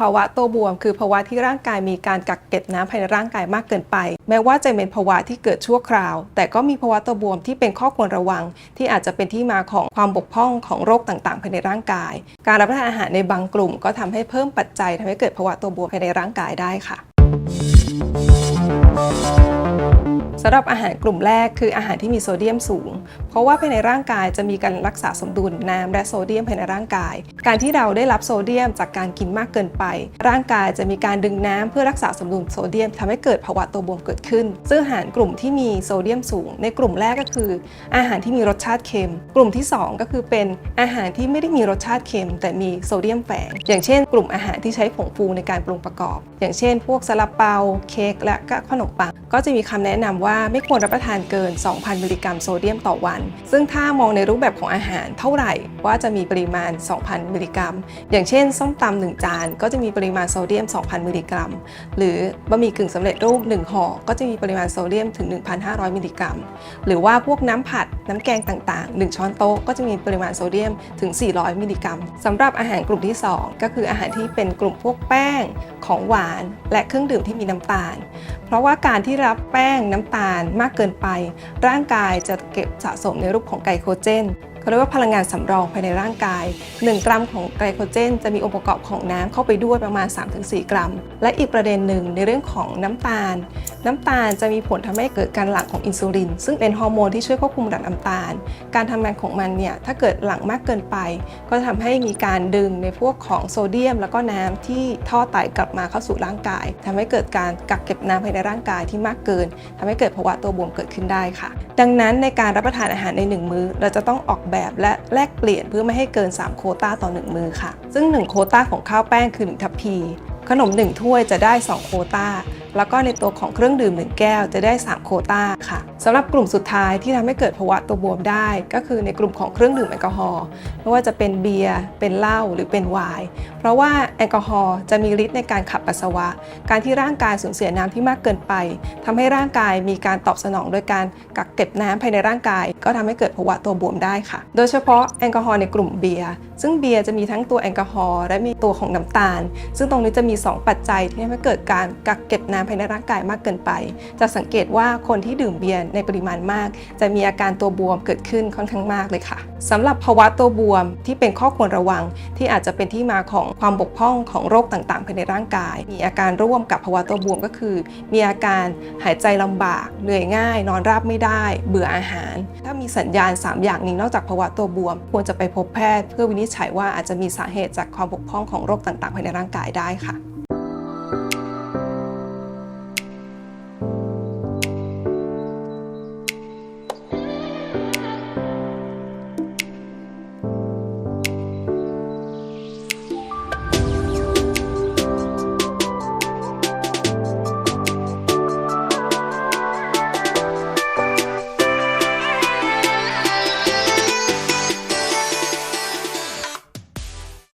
ภาวะตัวบวม คือภาวะที่ร่างกายมีการกักเก็บน้ำภายในร่างกายมากเกินไป แม้ว่าจะเป็นภาวะที่เกิดชั่วคราว แต่ก็มีภาวะตัวบวมที่เป็นข้อควรระวัง ที่อาจจะเป็นที่มาของความบกพร่องของโรคต่างๆ ภายในร่างกาย การรับประทานอาหารในบางกลุ่ม ก็ทำให้เพิ่มปัจจัยทำให้เกิดภาวะตัวบวมภายในร่างกายได้ค่ะ สำหรับอาหารกลุ่มแรกคืออาหารที่มีโซเดียมสูง เพราะว่าภายในร่างกายจะมีการรักษาสมดุลน้ำและโซเดียมภายในร่างกาย การที่เราได้รับโซเดียมจากการกินมากเกินไป ร่างกายจะมีการดึงน้ำเพื่อรักษาสมดุลโซเดียมทำให้เกิดภาวะตัวบวมเกิดขึ้น ซึ่งอาหารกลุ่มที่มีโซเดียมสูง ในกลุ่มแรกก็คือ อาหารที่มีรสชาติเค็ม กลุ่มที่สองก็คือเป็นอาหารที่ไม่ได้มีรสชาติเค็ม แต่มีโซเดียมแฝงอย่างเช่น กลุ่มอาหารที่ใช้ผงฟูในการปรุงประกอบ อย่างเช่น พวกซาลาเปาเค้กและก็ขนมปัง ก็จะมีคำแนะนำว่าไม่ควรรับประทานเกิน 2,000 มิลลิกรัมโซเดียมต่อวัน ซึ่งถ้ามองในรูปแบบของอาหารเท่าไหร่ว่าจะมีปริมาณ 2,000 มิลลิกรัม อย่างเช่น ส้มตำหนึ่งจานก็จะมีปริมาณโซเดียม 2,000 มิลลิกรัม หรือบะหมี่กึ่งสำเร็จรูป1ห่อก็จะมีปริมาณโซเดียมถึง 1,500 มิลลิกรัม หรือว่าพวกน้ำผัด น้ำแกงต่างๆ 1 ช้อนโต๊ะก็จะมีปริมาณโซเดียมถึง 400 มิลลิกรัมสำหรับอาหารกลุ่มที่ 2 ก็คืออาหารที่เป็นกลุ่มพวกแป้งของหวาน และเครื่องดื่มที่มีน้ำตาล เพราะว่าการที่รับแป้งน้ำตาลมากเกินไป ร่างกายจะเก็บสะสมในรูปของไกลโคเจน เขาเรียกว่าพลังงานสำรองภายในร่างกาย 1 กรัมของไกลโคเจน จะมีองค์ประกอบของน้ำเข้าไปด้วยประมาณ 3-4 กรัม และอีกประเด็นหนึ่งในเรื่องของน้ำตาล น้ำตาลจะมีผลทำให้เกิดการหลั่งของอินซูลิน ซึ่งเป็นฮอร์โมนที่ช่วยควบคุมระดับน้ำตาล การทำงานของมันเนี่ยถ้าเกิดหลั่งมากเกินไป ก็จะทำให้มีการดึงในพวกของโซเดียม แล้วก็น้ำที่ท่อไตกลับมาเข้าสู่ร่างกายทำให้เกิดการกักเก็บน้ำภายในร่างกายที่มากเกินทำให้เกิดภาวะตัวบวมเกิดขึ้นได้ค่ะ ดังนั้นในการรับประทานอาหารใน1มื้อเราจะต้องออกแบบและแลกเปลี่ยนเพื่อไม่ให้เกิน 3 โคต้าต่อ 1 มือค่ะ ซึ่ง 1 โคต้าของข้าวแป้งคือ 1 ทัพพี ขนม 1 ถ้วยจะได้ 2 โคต้า แล้วก็ในตัวของเครื่องดื่ม 1 แก้วจะได้ 3 โคต้าค่ะสำหรับกลุ่มสุดท้ายที่ทำให้เกิดภาวะตัวบวมได้ ก็คือในกลุ่มของเครื่องดื่มแอลกอฮอล์ไม่ว่าจะเป็นเบียร์ เป็นเหล้าหรือเป็นไวน์เพราะว่าแอลกอฮอล์จะมีฤทธิ์ในการขับปัสสาวะ การที่ร่างกายสูญเสียน้ำที่มากเกินไปทำให้ร่างกายมีการตอบสนองโดยการกักเก็บน้ำภายในร่างกาย ก็ทำให้เกิดภาวะตัวบวมได้ค่ะ โดยเฉพาะแอลกอฮอล์ในกลุ่มเบียร์ซึ่งเบียร์จะมีทั้งตัวแอลกอฮอล์และมีตัวของน้ำตาล ซึ่งตรงนี้จะมี 2 ปัจจัยที่ทำให้เกิดการกักเก็บน้ำภายในร่างกายมากเกินไป จะสังเกตว่าคนที่ดื่มเบียร์ในปริมาณมาก จะมีอาการตัวบวมเกิดขึ้นค่อนข้างมากเลยค่ะสำหรับภาวะตัวบวมที่เป็นข้อควรระวัง ที่อาจจะเป็นที่มาของความบกพร่องของโรคต่างๆภายในร่างกาย มีอาการร่วมกับภาวะตัวบวมก็คือ มีอาการหายใจลำบาก เหนื่อยง่าย นอนราบไม่ได้ เบื่ออาหาร ถ้ามีสัญญาณ 3 อย่างนี้นอกจากภาวะตัวบวม ควรจะไปพบแพทย์ เพื่อวินิจฉัยว่าอาจจะมีสาเหตุจากความบกพร่องของโรคต่างๆภายในร่างกายได้ค่ะ